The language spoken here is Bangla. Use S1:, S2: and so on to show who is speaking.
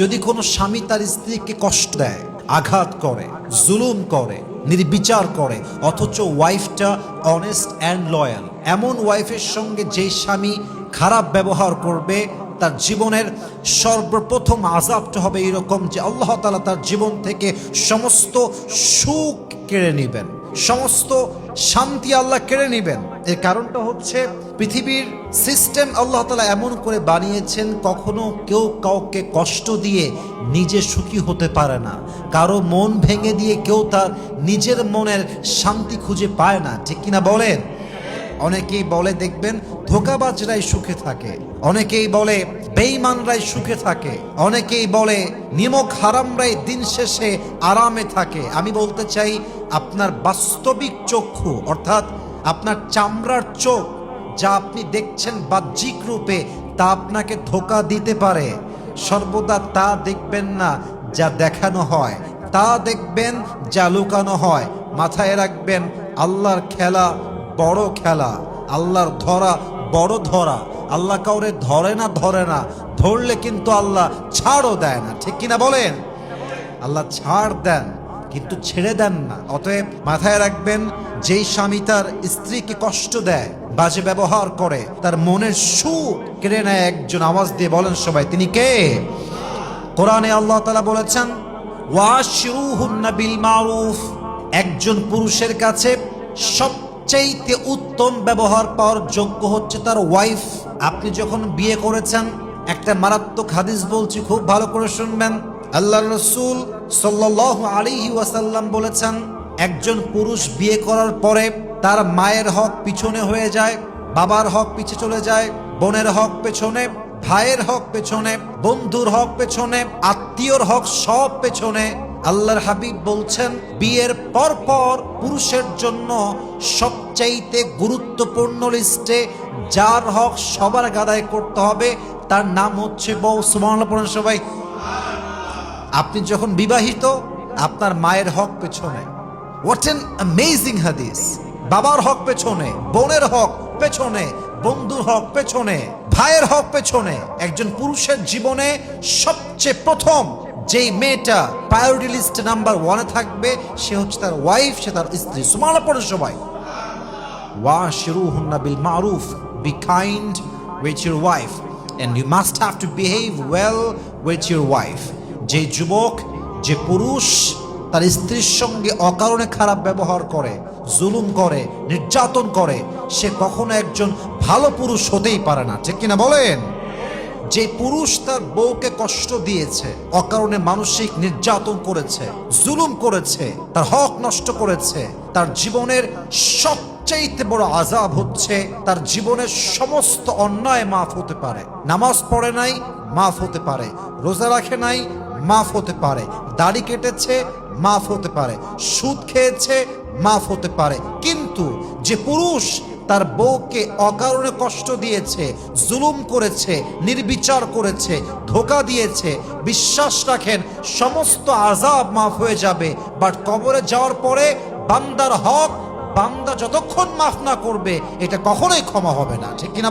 S1: যদি কোনো স্বামী তার স্ত্রীকে কষ্ট দেয়, আঘাত করে, জুলুম করে, নির্বিচার করে, অথচ ওয়াইফটা অনেস্ট অ্যান্ড লয়াল এমন ওয়াইফের সঙ্গে যে স্বামী খারাপ ব্যবহার করবে, তার জীবনের সর্বপ্রথম আজাবটা হবে এরকম যে আল্লাহ তালা তার জীবন থেকে সমস্ত সুখ কেড়ে নেবেন। সমস্ত শান্তি আল্লাহ কেড়ে নেবেন। এর কারণটা হচ্ছে পৃথিবীর সিস্টেম আল্লাহ তালা এমন করে বানিয়েছেন, কখনো কেউ কাউকে কষ্ট দিয়ে নিজে সুখী হতে পারে না। কারও মন ভেঙে দিয়ে কেউ তার নিজের মনের শান্তি খুঁজে পায় না। ঠিক কিনা বলেন? অনেকেই বলে, দেখবেন, ধোকাবাজরাই সুখে থাকে। অনেকেই বলে, বেঈমানরাই সুখে থাকে। অনেকেই বলে, নিমক হারামরাই দিন শেষে আরামে থাকে। আমি বলতে চাই, আপনার বাস্তবিক চক্ষু, অর্থাৎ আপনার চামড়ার চোখ, যা আপনি দেখছেন বাহ্যিক রূপে, তা আপনাকে ধোকা দিতে পারে। সর্বদা তা দেখবেন না যা দেখানো হয়। তা দেখবেন যা লুকানো হয়। মাথায় রাখবেন, আল্লাহর খেলা বড় খেলা। আল্লাহর ধরা বড় ধরা। আল্লাহ কাউরে ধরে না ধরে না। ধরলে কিন্তু আল্লাহ ছাড়ও দেয় না। ঠিক কিনা বলেন? আল্লাহ ছাড় দেন, কিন্তু ছেড়ে দেন না। অতএব মাথায় রাখবেন, যেই স্বামী তার স্ত্রীকে কষ্ট দেয়, বাজে ব্যবহার করে, তার মনের সুখ কেড়ে নেয় একজন। আওয়াজ দিয়ে বলেন সবাই, তিনি কে? কোরআনে আল্লাহ তালা বলেছেন, ওয়াশরুহুন্না বিল মারুফ। একজন পুরুষের কাছে সবচাইতে উত্তম ব্যবহার পাওয়ার যোগ্য হচ্ছে তার ওয়াইফ আপনি যখন বিয়ে করেছেন, একটা মারাত্মক হাদিস বলছি, খুব ভালো করে শুনবেন। আল্লাহ রসুল সাল্লাহ আলিহি ওয়াসাল্লাম বলেছেন, একজন পুরুষ বিয়ে করার পরে তার মায়ের হক পিছনে হয়ে যায়, বাবার হক পিছে চলে যায়, বোনের হক পেছনে, ভাইয়ের হক পেছনে, বন্ধুর হক পেছনে, আত্মীয়র হক সব পেছনে। আল্লাহর হাবিব বলছেন, বিয়ের পর পর পুরুষের জন্য সবচাইতে গুরুত্বপূর্ণ লিস্টে যার হক সবার গাদায় করতে হবে, তার নাম হচ্ছে বউ। সুমান সবাই। আপনি যখন বিবাহিত, আপনার মায়ের হক পেছনে। হোয়াট এন অ্যামেজিং হাদিস বাবার হক পেছনে, বোনের হক পেছনে, বন্ধুর হক পেছনে, ভাইয়ের হক পেছনে। একজন পুরুষের জীবনে সবচেয়ে প্রথম যেই মেয়েটা প্রায়োরিটি লিস্ট নাম্বার ওয়ানে থাকবে, সে হচ্ছে তার ওয়াইফ সে তার স্ত্রী। সুমালা পড়ে সবাই। ওয়াশিরুহুন্না বিল মারুফ be kind with your wife and you must have to behave well with your wife যে যুবক, যে পুরুষ, তার স্ত্রীর সঙ্গে অকারণে খারাপ ব্যবহার করে, জুলুম করে, নির্যাতন করে, সে কখনো একজন ভালো পুরুষ হতেই পারে না। ঠিক কিনা বলেন? যে পুরুষ তার বউকে কষ্ট দিয়েছে, অকারণে মানসিক নির্যাতন করেছে, জুলুম করেছে, তার হক নষ্ট করেছে, তার জীবনের সবচাইতে বড় আজাব হচ্ছে তার জীবনের সমস্ত অন্যায় মাফ হতে পারে। নামাজ পড়ে নাই, মাফ হতে পারে। রোজা রাখে নাই, মাফ হতে পারে। দাড়ি কেটেছে, মাফ হতে পারে। সুদ খেয়েছে, মাফ হতে পারে। কিন্তু যে পুরুষ তার বউকে অকারণে কষ্ট দিয়েছে, জুলুম করেছে, নির্বিচার করেছে, ধোকা দিয়েছে। বিশ্বাস রাখেন, সমস্ত আজাব মাফ হয়ে যাবে। বাট কবরে যাওয়ার পরে বান্দার হক বান্দা যতক্ষণ মাফ না করবে, এটা কখনোই ক্ষমা হবে না। ঠিক কিনা?